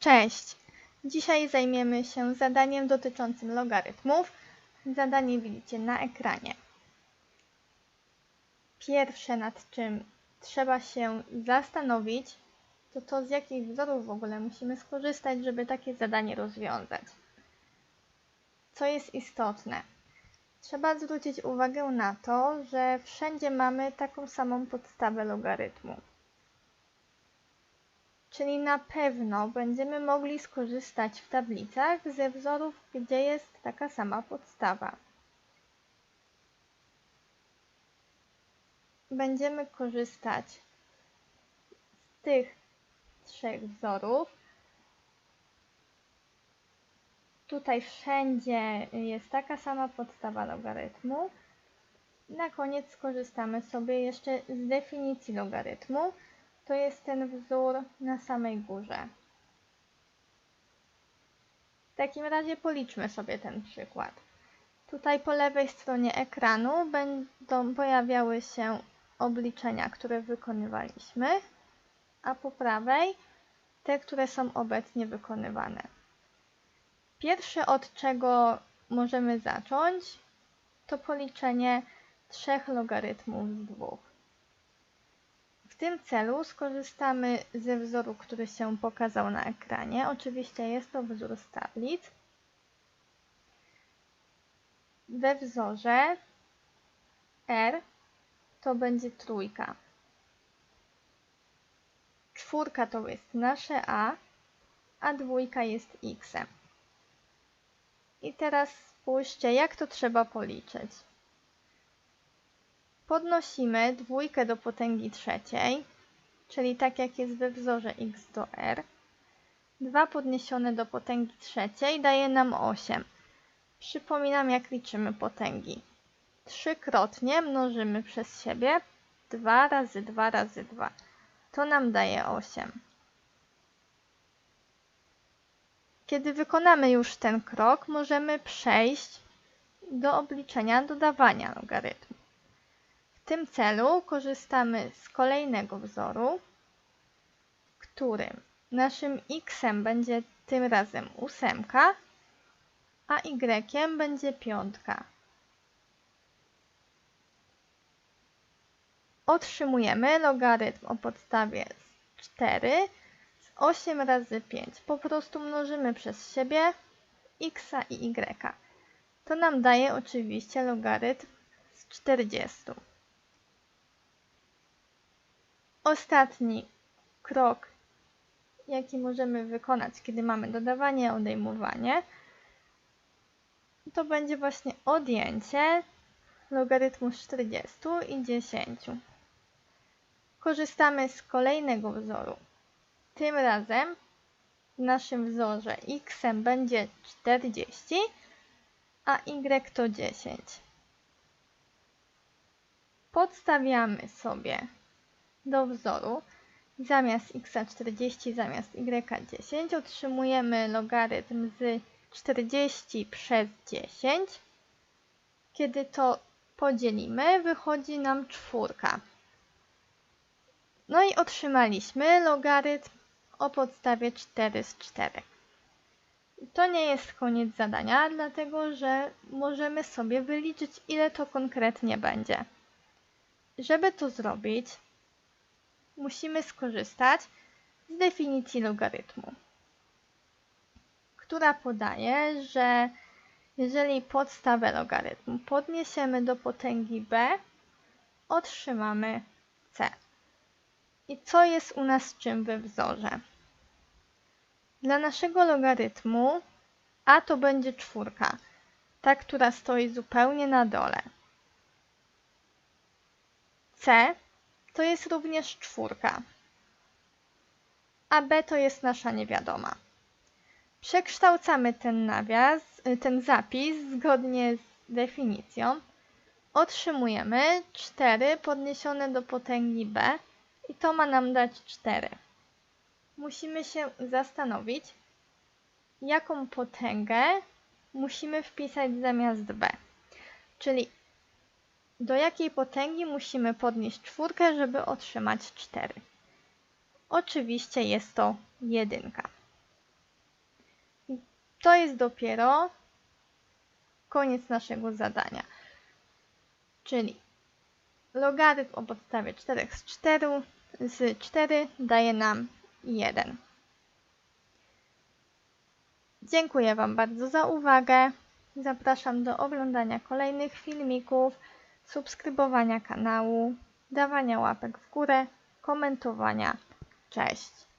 Cześć! Dzisiaj zajmiemy się zadaniem dotyczącym logarytmów. Zadanie widzicie na ekranie. Pierwsze nad czym trzeba się zastanowić, to to z jakich wzorów w ogóle musimy skorzystać, żeby takie zadanie rozwiązać. Co jest istotne? Trzeba zwrócić uwagę na to, że wszędzie mamy taką samą podstawę logarytmu. Czyli na pewno będziemy mogli skorzystać w tablicach ze wzorów, gdzie jest taka sama podstawa. Będziemy korzystać z tych trzech wzorów. Tutaj wszędzie jest taka sama podstawa logarytmu. Na koniec skorzystamy sobie jeszcze z definicji logarytmu to jest ten wzór na samej górze. W takim razie policzmy sobie ten przykład. Tutaj po lewej stronie ekranu będą pojawiały się obliczenia, które wykonywaliśmy, a po prawej te, które są obecnie wykonywane. Pierwsze od czego możemy zacząć to policzenie trzech logarytmów z dwóch tym celu skorzystamy ze wzoru, który się pokazał na ekranie. Oczywiście jest to wzór z tablic. We wzorze R to będzie trójka. Czwórka to jest nasze A, a dwójka jest X. I teraz spójrzcie, jak to trzeba policzyć. Podnosimy dwójkę do potęgi trzeciej, czyli tak jak jest we wzorze x do r. 2 podniesione do potęgi trzeciej daje nam 8. Przypominam jak liczymy potęgi. Trzykrotnie mnożymy przez siebie 2 razy 2 razy 2. To nam daje 8. Kiedy wykonamy już ten krok, możemy przejść do obliczenia dodawania logarytmu tym celu korzystamy z kolejnego wzoru, którym naszym x będzie tym razem ósemka, a y będzie piątka. Otrzymujemy logarytm o podstawie 4 z 8 razy 5. Po prostu mnożymy przez siebie x i y. To nam daje oczywiście logarytm z 40. Ostatni krok, jaki możemy wykonać, kiedy mamy dodawanie, odejmowanie, to będzie właśnie odjęcie logarytmu 40 i 10. Korzystamy z kolejnego wzoru. Tym razem w naszym wzorze x będzie 40, a y to 10. Podstawiamy sobie do wzoru zamiast x40 zamiast y10 otrzymujemy logarytm z 40 przez 10. Kiedy to podzielimy, wychodzi nam czwórka. No i otrzymaliśmy logarytm o podstawie 4 z 4. To nie jest koniec zadania, dlatego że możemy sobie wyliczyć, ile to konkretnie będzie. Żeby to zrobić, musimy skorzystać z definicji logarytmu, która podaje, że jeżeli podstawę logarytmu podniesiemy do potęgi b, otrzymamy c. I co jest u nas czym we wzorze? Dla naszego logarytmu a to będzie czwórka, ta, która stoi zupełnie na dole. c to jest również czwórka, a b to jest nasza niewiadoma. Przekształcamy ten nawias, ten zapis zgodnie z definicją. Otrzymujemy 4 podniesione do potęgi b i to ma nam dać 4. Musimy się zastanowić, jaką potęgę musimy wpisać zamiast b. Czyli do jakiej potęgi musimy podnieść czwórkę, żeby otrzymać 4? Oczywiście jest to jedynka. to jest dopiero koniec naszego zadania. Czyli logarytm o podstawie 4 z 4, z 4 daje nam 1. Dziękuję Wam bardzo za uwagę. Zapraszam do oglądania kolejnych filmików, subskrybowania kanału, dawania łapek w górę, komentowania. Cześć!